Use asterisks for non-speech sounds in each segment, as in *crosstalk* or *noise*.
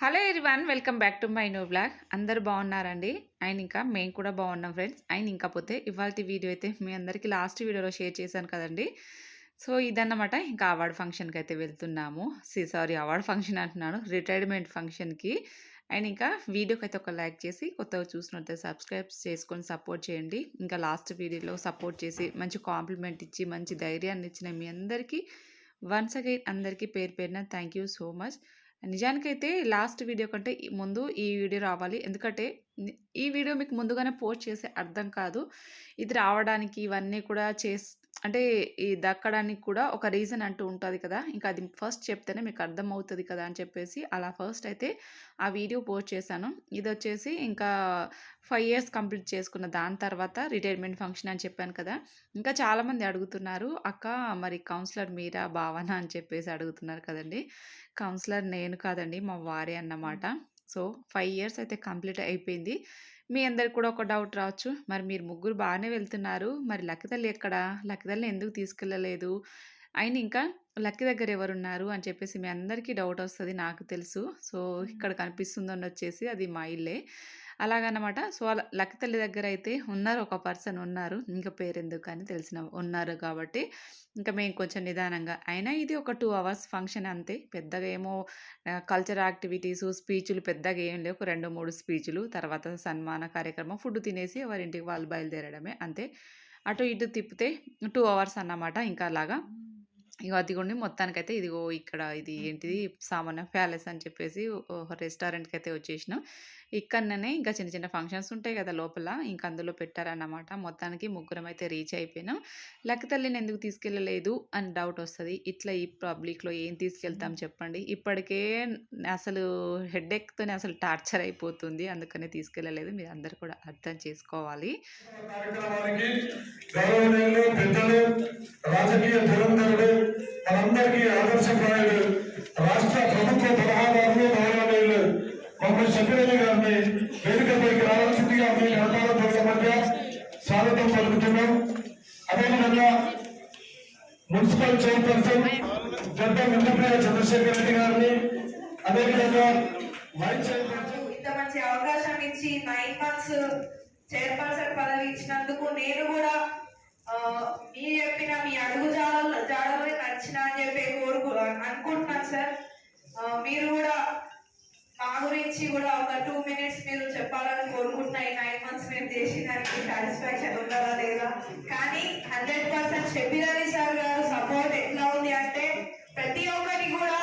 Hello one welcome back to my new blog అందరు బాగున్నారండి? And ఇంకా మేము కూడా బాగున్నాం ఫ్రెండ్స్ అండ్ ఇంకపోతే ఇవాళ వీడియో అయితే మీ అందరికీ లాస్ట్ వీడియోలో షేర్ చేశాను కదండి. సో ఇదన్నమాట ఇంకా అవార్డ్ ఫంక్షన్కి అయితే వెళ్తున్నాము. సారీ అవార్డ్ ఫంక్షన్ అంటున్నాను. రిటైర్మెంట్ ఫంక్షన్కి అండ్ ఇంకా వీడియోకి అయితే ఒక లైక్ చేసి కొత్తగా చూసినట్టే సబ్స్క్రైబ్ చేసుకొని సపోర్ట్ చేయండి. ఇంకా లాస్ట్ వీడియోలో సపోర్ట్ చేసి మంచి కాంప్లిమెంట్ ఇచ్చి మంచి ధైర్యాన్ని ఇచ్చిన మీ అందరికీ వన్స్ అగైన్ అందరికీ పేరు పేరున థ్యాంక్ యూ సో మచ్ నిజానికైతే లాస్ట్ వీడియో కంటే ముందు ఈ వీడియో రావాలి. ఎందుకంటే ఈ వీడియో మీకు ముందుగానే పోస్ట్ చేసే అర్థం కాదు. ఇది రావడానికి ఇవన్నీ కూడా చేస్ అంటే ఈ దక్కడానికి కూడా ఒక రీజన్ అంటూ ఉంటుంది కదా! ఇంకా అది ఫస్ట్ చెప్తేనే మీకు అర్థమవుతుంది కదా! అని చెప్పేసి అలా ఫస్ట్ అయితే ఆ వీడియో పోస్ట్ చేశాను. ఇది వచ్చేసి ఇంకా ఫైవ్ ఇయర్స్ కంప్లీట్ చేసుకున్న దాని తర్వాత రిటైర్మెంట్ ఫంక్షన్ అని చెప్పాను కదా! ఇంకా చాలామంది అడుగుతున్నారు అక్క మరి కౌన్సిలర్ మీరా భావన? అని చెప్పేసి అడుగుతున్నారు కదండి! కౌన్సిలర్ నేను కాదండి మా వారే అన్నమాట. సో ఫైవ్ ఇయర్స్ అయితే కంప్లీట్ అయిపోయింది. మీ అందరికి కూడా ఒక డౌట్ రావచ్చు. మరి మీరు ముగ్గురు బాగానే వెళ్తున్నారు. మరి లక్కీ తల్లి ఎక్కడ? లక్కీ తల్లిని ఎందుకు తీసుకెళ్ళలేదు? అయిన ఇంకా లక్కీ దగ్గర ఎవరున్నారు? అని చెప్పేసి మీ అందరికీ డౌట్ వస్తుంది నాకు తెలుసు. సో ఇక్కడ కనిపిస్తుందని వచ్చేసి అది మా ఇల్లే. అలాగనమాట. సో అలా తల్లి దగ్గర అయితే ఉన్నారు ఒక పర్సన్ ఉన్నారు. ఇంకా పేరెందుకు అని తెలిసిన ఉన్నారు కాబట్టి ఇంకా మేము కొంచెం నిదానంగా. అయినా ఇది ఒక టూ అవర్స్ ఫంక్షన్ అంతే. పెద్దగా ఏమో కల్చర్ యాక్టివిటీస్ స్పీచ్లు పెద్దగా ఏం లేవు. ఒక రెండు మూడు స్పీచ్లు తర్వాత సన్మాన కార్యక్రమం ఫుడ్ తినేసి ఎవరింటికి వాళ్ళు బయలుదేరడమే అంతే. అటు ఇటు తిప్పితే టూ అవర్స్ అన్నమాట ఇంకా అలాగా ఇక అదిగోండి మొత్తానికైతే ఇదిగో ఇక్కడ ఇది ఏంటిది సామాన్య ప్యాలెస్ అని చెప్పేసి రెస్టారెంట్కి అయితే వచ్చేసినాం. ఇక్కడనే ఇంకా చిన్న చిన్న ఫంక్షన్స్ ఉంటాయి కదా లోపల ఇంకా అందులో పెట్టారన్నమాట. మొత్తానికి ముగ్గురం అయితే రీచ్ అయిపోయినాం. లక్క తల్లిని ఎందుకు తీసుకెళ్ళలేదు అని డౌట్ వస్తుంది. ఇట్లా ఈ పబ్లిక్లో ఏం తీసుకెళ్తాం చెప్పండి. ఇప్పటికే అసలు హెడ్ఏక్తోనే అసలు టార్చర్ అయిపోతుంది. అందుకనే తీసుకెళ్ళలేదు. మీరు అందరు కూడా అర్థం చేసుకోవాలి. కార్యక్రమానికి గౌరవనీయులు పెద్దలు రాజకీయ ధురంధరుడు మనందరికీ ఆదర్శప్రాయుడు రాష్ట్ర ప్రభుత్వ సలహాదారులు గౌరవనీయులు మమ్మల్ని షబీరలి కోరుకుంటున్నాం అదేవిధంగా మున్సిపల్ చైర్పర్సన్ జడ్డ మిందప్రియ చంద్రశేఖర్ రెడ్డి గారిని అదేవిధంగా వైస్ చైర్పర్సన్ ఇంత మంచి అవకాశం ఇచ్చి నైన్ మంత్స్ చైర్పర్సన్ పదవి ఇచ్చినందుకు నేను కూడా మీరు చెప్పిన మీ అడుగు జాడలు జాడలు నచ్చిన అని చెప్పి కోరుకు అనుకుంటున్నాను సార్. మీరు కూడా మా గురించి కూడా ఒక టూ మినిట్స్ మీరు చెప్పాలని కోరుకుంటున్నా ఈ మేము చేసిన దానికి సాటిస్ఫాక్షన్ ఉన్నదా లేదా? కానీ hundred percent Shabbir Ali sir garu support ఎట్లా ఉంది అంటే ప్రతి ఒక్కరికి కూడా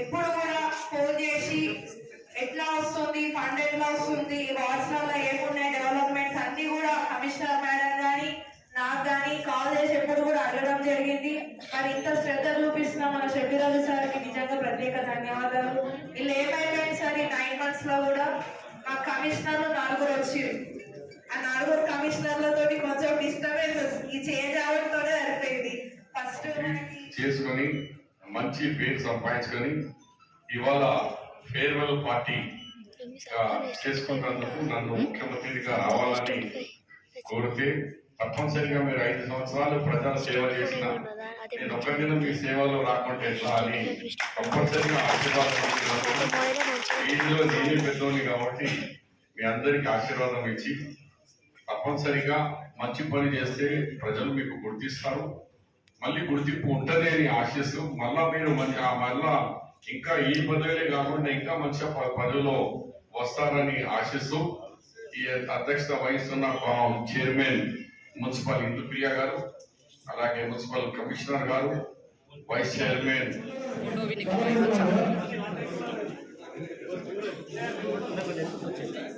ఎప్పుడు కూడా ఫోన్ చేసి ఎట్లా వస్తుంది ఫండ్ ఎట్లా వస్తుంది వాట్సాప్లో ఏమున్నాయి డెవలప్మెంట్స్ అన్ని కూడా కమిషనర్ మేడం కానీ నాకు కానీ కాల్ చేసి ఎప్పుడు కూడా అడగడం జరిగింది. మరి ఇంత శ్రద్ధ చూపిస్తున్న మన షబీర్ సార్కి నిజంగా ప్రత్యేక ధన్యవాదాలు. వీళ్ళు ఏమైపోయింది సార్ ఈ నైన్ మంత్స్లో కూడా? మా కమిషనర్లు నలుగురు వచ్చి ఆ నలుగురు కమిషనర్లతో కొంచెం డిస్టర్బెన్స్ ఈ చేంజ్ అవడంతోనే సరిపోయింది. ఫస్ట్ చేసుకొని మంచి పేరు సంపాదించుకొని ఇవాళ ఫేర్వెల్ పార్టీ చేసుకున్నందుకు నన్ను ముఖ్యమంత్రిగా రావాలని కోరితే తప్పనిసరిగా మీరు ఐదు సంవత్సరాలు ప్రజా సేవ చేసిన నేను ఒక దినం మీ సేవలో రాకుంటే ఎట్లా అని తప్పనిసరిగా ఆశీర్వాదం నేనే పెద్దోని కాబట్టి మీ అందరికి ఆశీర్వాదం ఇచ్చి తప్పనిసరిగా మంచి పని చేస్తే ప్రజలు మీకు గుర్తిస్తారు. మళ్ళీ గుర్తింపు ఉంటుంది అని ఆశిస్తూ మళ్ళా మీరు మంచి మళ్ళా ఇంకా ఈ పదవిలే కాకుండా ఇంకా మంచి ప- పదవిలో వస్తారని ఆశిస్తూ ఈ అధ్యక్షత వహిస్తున్న చైర్మన్ మున్సిపల్ ఇందుప్రియ గారు అలాగే municipal commissioner garu vice chairman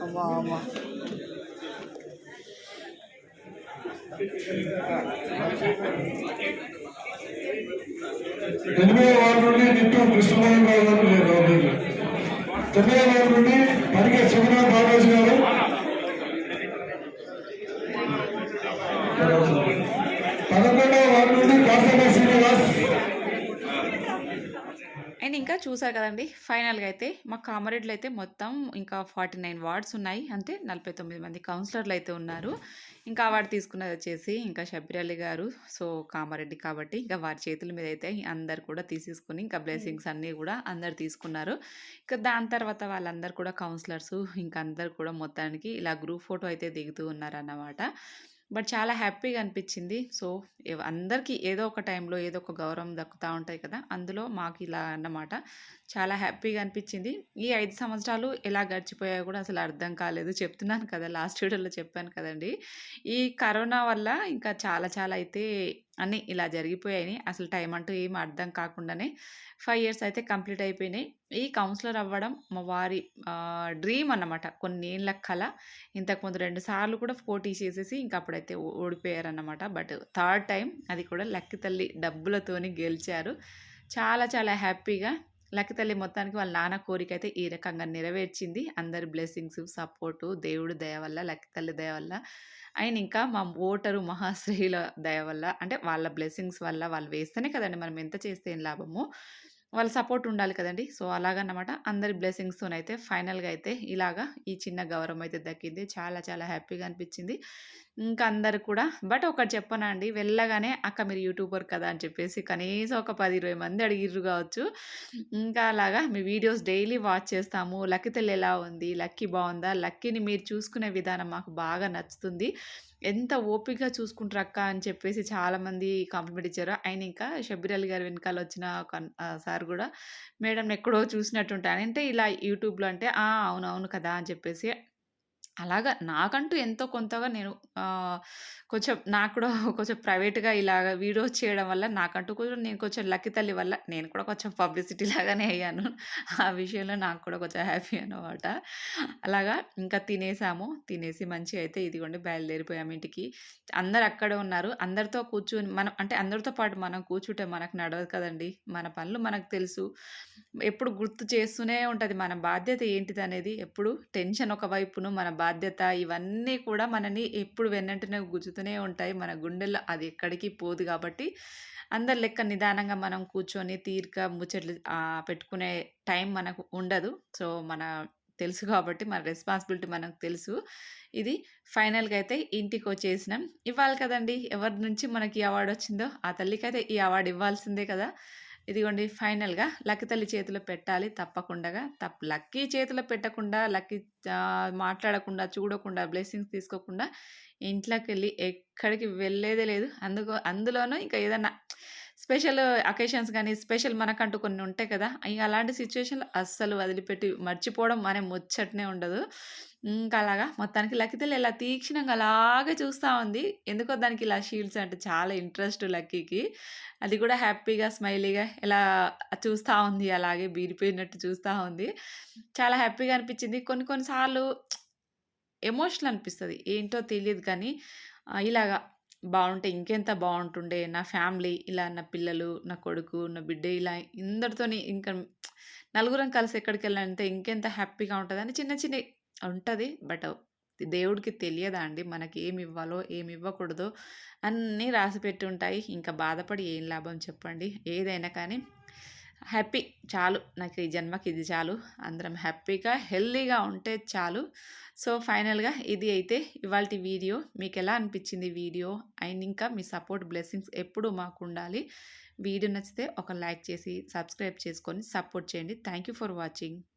అమ్మా అమ్మా. ఎనిమిదవ వార్డు నుండి నిట్టు కృష్ణమోహన్ రావు గారు లేరు రౌడీలు తొమ్మిదవ వార్డు నుండి పరిగె శివనాథ్ బాబాజీ గారు పదకొండవ వార్డు నుండి కాసమ శ్రీనివాస్ అండ్ ఇంకా చూసారు కదండి ఫైనల్గా అయితే మా కామారెడ్డిలో అయితే మొత్తం ఇంకా ఫార్టీ నైన్ వార్డ్స్ ఉన్నాయి. అంటే నలభై తొమ్మిది మంది కౌన్సిలర్లు అయితే ఉన్నారు. ఇంకా అవార్డు తీసుకున్నది వచ్చేసి ఇంకా షబ్బీర్ అలీ గారు సో కామారెడ్డి కాబట్టి ఇంకా వారి చేతుల మీద అయితే అందరు కూడా తీసేసుకుని ఇంకా బ్లెస్సింగ్స్ అన్నీ కూడా అందరు తీసుకున్నారు. ఇంకా దాని తర్వాత వాళ్ళందరూ కూడా కౌన్సిలర్స్ ఇంకా అందరు కూడా మొత్తానికి ఇలా గ్రూప్ ఫోటో అయితే దిగుతూ ఉన్నారన్నమాట. బట్ చాలా హ్యాపీగా అనిపించింది. సో అందరికీ ఏదో ఒక టైంలో ఏదో ఒక గౌరవం దక్కుతూ ఉంటాయి కదా! అందులో మాకు ఇలా అన్నమాట. చాలా హ్యాపీగా అనిపించింది. ఈ ఐదు సంవత్సరాలు ఎలా గడిచిపోయాయో కూడా అసలు అర్థం కాలేదు. చెప్తున్నాను కదా! లాస్ట్ వీడియోలో చెప్పాను కదండి! ఈ కరోనా వల్ల ఇంకా చాలా చాలా అయితే అన్నీ ఇలా జరిగిపోయాయి. అసలు టైం అంటూ ఏం అర్థం కాకుండానే ఫైవ్ ఇయర్స్ అయితే కంప్లీట్ అయిపోయినాయి. ఈ కౌన్సిలర్ అవ్వడం మా వారి డ్రీమ్ అన్నమాట. కొన్ని ఏళ్ళ కళ ఇంతకుముందు రెండు సార్లు కూడా పోటీ చేసేసి ఇంకా అప్పుడైతే ఓడిపోయారన్నమాట. బట్ థర్డ్ టైం అది కూడా లక్కి తల్లి డబ్బులతోని గెలిచారు. చాలా చాలా హ్యాపీగా లక్కి తల్లి మొత్తానికి వాళ్ళ నాన్న కోరిక అయితే ఈ రకంగా నెరవేర్చింది. అందరి బ్లెస్సింగ్స్ సపోర్టు దేవుడు దయ వల్ల లక్కి తల్లి దయ వల్ల. అండ్ ఇంకా మా ఓటరు మహాశ్రీల దయ వల్ల అంటే వాళ్ళ బ్లెస్సింగ్స్ వల్ల వాళ్ళు వేస్తేనే కదండి మనం ఎంత చేస్తే ఏం లాభము. వాళ్ళ సపోర్ట్ ఉండాలి కదండి. సో అలాగన్నమాట. అందరి బ్లెస్సింగ్స్తోనైతే ఫైనల్గా అయితే ఇలాగా ఈ చిన్న గౌరవం అయితే దక్కింది. చాలా చాలా హ్యాపీగా అనిపించింది. ఇంకా అందరు కూడా. బట్ ఒకటి చెప్పనా అండి వెళ్ళగానే అక్క మీరు యూట్యూబర్ కదా అని చెప్పేసి కనీసం ఒక పది ఇరవై మంది అడిగిర్రు కావచ్చు. ఇంకా అలాగా మీ వీడియోస్ డైలీ వాచ్ చేస్తాము. లక్కితల్లి ఎలా ఉంది? లక్కీ బాగుందా? లక్కీని మీరు చూసుకునే విధానం మాకు బాగా నచ్చుతుంది. ఎంత ఓపికగా చూసుకుంటారు అక్క అని చెప్పేసి చాలామంది కాంప్లిమెంట్ ఇచ్చారు. ఆయన ఇంకా షబ్బీర్ అలీ వెనకాల వచ్చిన ఒక సార్ కూడా మేడం ఎక్కడో చూసినట్టుంటాను అంటే ఇలా యూట్యూబ్లో అంటే అవునవును కదా అని చెప్పేసి అలాగా నాకంటూ ఎంతో కొంతగా నేను కొంచెం నాకు కూడా *laughs* కొంచెం ప్రైవేట్‌గా ఇలాగ వీడియోస్ చేయడం వల్ల నాకంటూ కూడా నేను కొంచెం లక్కి తల్లి వల్ల నేను కూడా కొంచెం పబ్లిసిటీ *laughs* లాగానే అయ్యాను. ఆ విషయంలో నాకు కూడా కొంచెం హ్యాపీ అనమాట అలాగా ఇంకా తినేసాము. తినేసి మంచిగా అయితే ఇదిగోండి బయలుదేరిపోయాము ఇంటికి. అందరు అక్కడే ఉన్నారు. అందరితో కూర్చొని మనం అంటే అందరితో పాటు మనం కూర్చుంటే మనకు నడవదు కదండీ! మన పనులు మనకు తెలుసు. ఎప్పుడు గుర్తు చేస్తూనే ఉంటుంది మన బాధ్యత ఏంటిది అనేది ఎప్పుడు టెన్షన్ ఒక వైపును, మన బాధ్యత ఇవన్నీ కూడా మనని ఎప్పుడు వెన్నంటనే గుచ్చుతూనే ఉంటాయి. మన గుండెల్లో అది ఎక్కడికి పోదు కాబట్టి, అందరి లెక్క నిదానంగా మనం కూర్చొని తీరిక ముచ్చట్లు పెట్టుకునే టైం మనకు ఉండదు. సో, మన తెలుసు కాబట్టి మన రెస్పాన్సిబిలిటీ మనకు తెలుసు. ఇది ఫైనల్‌గా అయితే ఇంటికి వచ్చేసినాం ఇవ్వాలి కదండీ! ఎవరి నుంచి మనకి ఈ అవార్డు వచ్చిందో ఆ తల్లికైతే ఈ అవార్డు ఇవ్వాల్సిందే కదా! ఇదిగోండి ఫైనల్‌గా లక్కీ తల్లి చేతిలో పెట్టాలి తప్పకుండా తప్ప లక్కీ చేతిలో పెట్టకుండా, లక్కీ మాట్లాడకుండా, చూడకుండా, బ్లెస్సింగ్స్ తీసుకోకుండా ఇంట్లోకి వెళ్ళి ఎక్కడికి వెళ్ళేదే లేదు. అందుకో అందులోనూ ఇంకా ఏదన్నా స్పెషల్ అకేషన్స్ కానీ స్పెషల్ మనకంటూ కొన్ని ఉంటాయి కదా! ఇగ అలాంటి సిట్యుయేషన్‌లో అస్సలు వదిలిపెట్టి మర్చిపోవడం అనే ముచ్చటనే ఉండదు. ఇంకా అలాగా మొత్తానికి లక్కీతల్లి ఇలా తీక్షణంగా అలాగే చూస్తూ ఉంది. ఎందుకో దానికి ఇలా షీల్డ్స్ అంటే చాలా ఇంట్రెస్ట్ లక్కీకి. అది కూడా హ్యాపీగా, స్మైలీగా ఇలా చూస్తూ ఉంది. అలాగే బీరిపోయినట్టు చూస్తూ ఉంది. చాలా హ్యాపీగా అనిపించింది. కొన్ని కొన్ని సార్లు ఎమోషనల్ అనిపిస్తుంది ఏంటో తెలియదు కానీ ఇలాగా బాగుంటే ఇంకెంత బాగుంటుండే నా ఫ్యామిలీ ఇలా నా పిల్లలు, నా కొడుకు, నా బిడ్డ ఇలా ఇందరితోని ఇంకా నలుగురం కలిసి ఎక్కడికెళ్ళాలంటే ఇంకెంత హ్యాపీగా ఉంటుందని చిన్న చిన్న ఉంటుంది బట్ దేవుడికి తెలియదా అండి మనకి ఏమి ఇవ్వాలో, ఏమి ఇవ్వకూడదో అన్నీ రాసిపెట్టి ఉంటాయి. ఇంకా బాధపడి ఏం లాభం చెప్పండి. ఏదైనా కానీ హ్యాపీ చాలు. నాకు ఈ జన్మకి ఇది చాలు. అందరం హ్యాపీగా, హెల్దీగా ఉంటే చాలు. సో, ఫైనల్‌గా ఇది అయితే ఇవాళ వీడియో. మీకు ఎలా అనిపించింది వీడియో? అండ్ ఇంకా మీ సపోర్ట్, బ్లెస్సింగ్స్ మాకు ఉండాలి వీడియో నచ్చితే ఒక లైక్ చేసి, సబ్స్క్రైబ్ చేసుకొని సపోర్ట్ చేయండి. Thank you for watching.